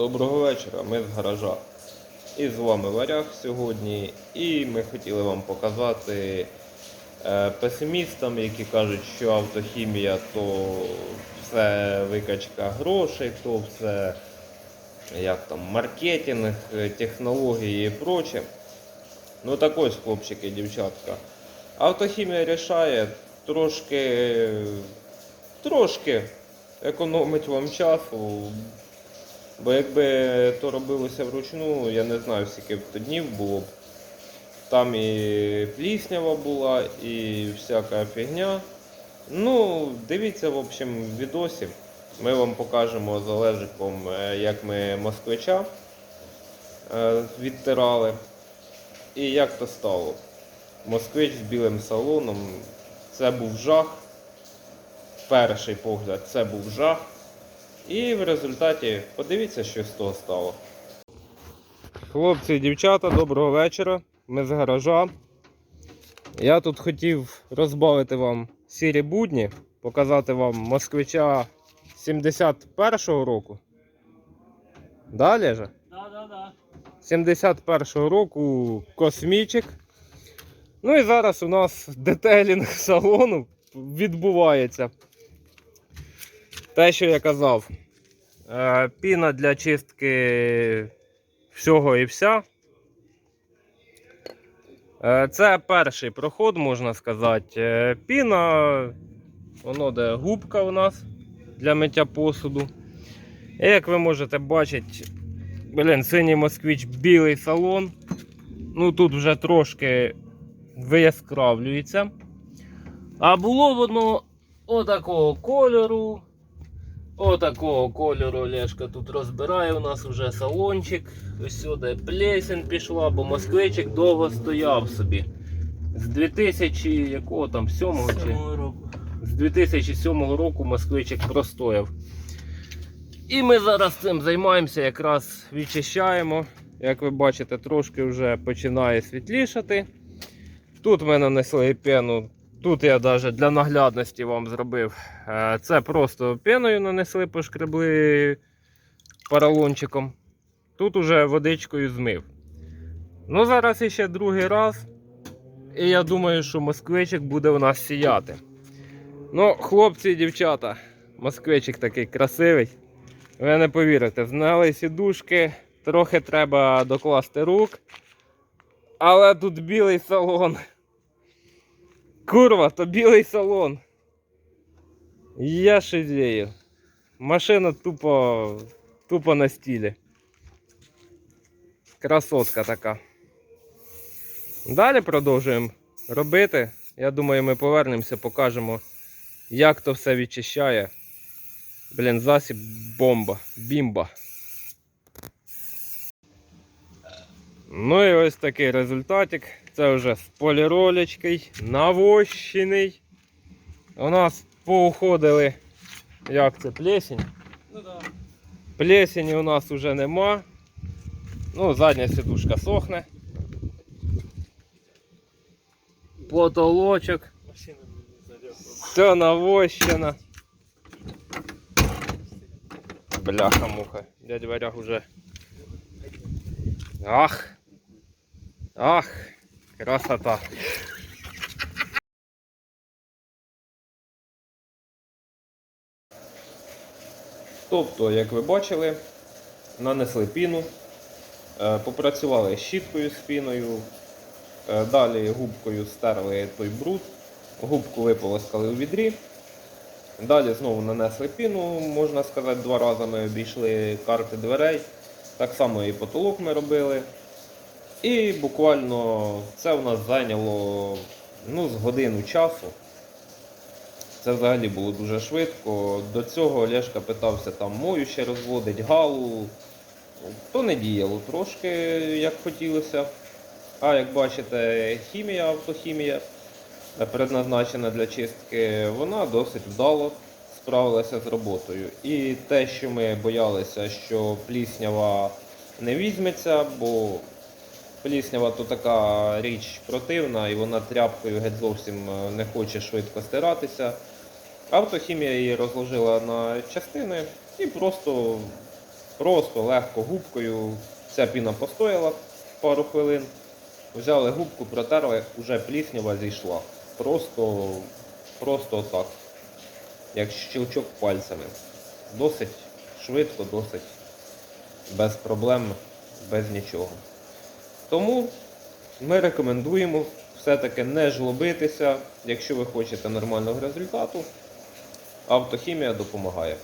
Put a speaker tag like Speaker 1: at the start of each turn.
Speaker 1: Доброго вечора, ми з гаража. І з вами Варяг сьогодні. І ми хотіли вам показати е, песимістам, які кажуть, що автохімія то все викачка грошей, то все як там, маркетинг, е, технології і проче. Ну так ось, хлопчики дівчатка. Автохімія рішає трошки, трошки економить вам часу. Бо якби то робилося вручну, я не знаю, скільки б то днів було б. Там і пліснява була, і всяка фігня. Ну, дивіться, в общем, відосі. Ми вам покажемо з Олежиком, е, як ми москвича е, відтирали. І як то стало. Москвич з білим салоном. Це був жах. Перший погляд, це був жах. І в результаті подивіться, що з того стало. Хлопці і дівчата, доброго вечора. Ми з гаража. Я тут хотів розбавити вам сірі будні, показати вам москвича 71-го року. Далі же?
Speaker 2: Да, да, да.
Speaker 1: 71-го року космічик. Ну і зараз у нас детейлінг салону відбувається. Те, що я казав. Е, Піна для чистки всього і вся. Е, Це перший проход, можна сказати. Е, Піна, воно де губка у нас для миття посуду. І як ви можете бачити, блін, синій москвич, білий салон. Ну тут вже трошки вияскравлюється. А було воно отакого кольору. Отакого кольору Олешка тут розбирає у нас вже салончик. Ось сюди плесень пішла, бо москвичик довго стояв собі. З 2000 якого там 7 чи з 2007 року москвичик простояв. І ми зараз цим займаємося, якраз відчищаємо. Як ви бачите, трошки вже починає світлішати. Тут ми нанесли пену. Тут я навіть для наглядності вам зробив. Е, Це просто пеною нанесли, пошкребли поролончиком. Тут уже водичкою змив. Ну, зараз іще другий раз. І я думаю, що москвичик буде у нас сіяти. Ну, хлопці і дівчата, москвичик такий красивий. Ви не повірите, зняли сідушки, трохи треба докласти рук. Але тут білий салон. Курва, то білий салон. Я шизею. Машина тупо, тупо на стілі. Красотка така. Далі продовжуємо робити. Я думаю, ми повернемося, покажемо, як то все відчищає. Блін, засіб бомба, бімба. Ну і ось такий результатик. Це вже з поліролечкою, навощений. У нас поуходили, як це, плесень.
Speaker 2: Ну да.
Speaker 1: Плесені у нас вже нема. Ну, задня сідушка сохне. Потолочок.
Speaker 2: Машина не зайде.
Speaker 1: Все навощено. Бляха-муха. Дядя Варяг уже. Ах! Ах! Красота! Тобто, як ви бачили, нанесли піну, е, попрацювали щіткою з піною, е, далі губкою стерли той бруд, губку виполоскали у відрі. Далі знову нанесли піну, можна сказати, два рази ми обійшли карти дверей. Так само і потолок ми робили. І буквально це у нас зайняло ну, з годину часу. Це взагалі було дуже швидко. До цього Олешка питався там мою ще розводить, галу. То не діяло трошки, як хотілося. А як бачите, хімія, автохімія е, предназначена для чистки, вона досить вдало справилася з роботою. І те, що ми боялися, що пліснява не візьметься, бо пліснява то така річ противна і вона тряпкою геть зовсім е, не хоче швидко стиратися. Автохімія її розложила на частини і просто Просто легко губкою. Ця піна постояла пару хвилин. Взяли губку, протерли, вже пліснява зійшла. Просто, просто так. Як щелчок пальцями. Досить швидко, досить без проблем, без нічого. Тому ми рекомендуємо все-таки не жлобитися, якщо ви хочете нормального результату. Автохімія допомагає.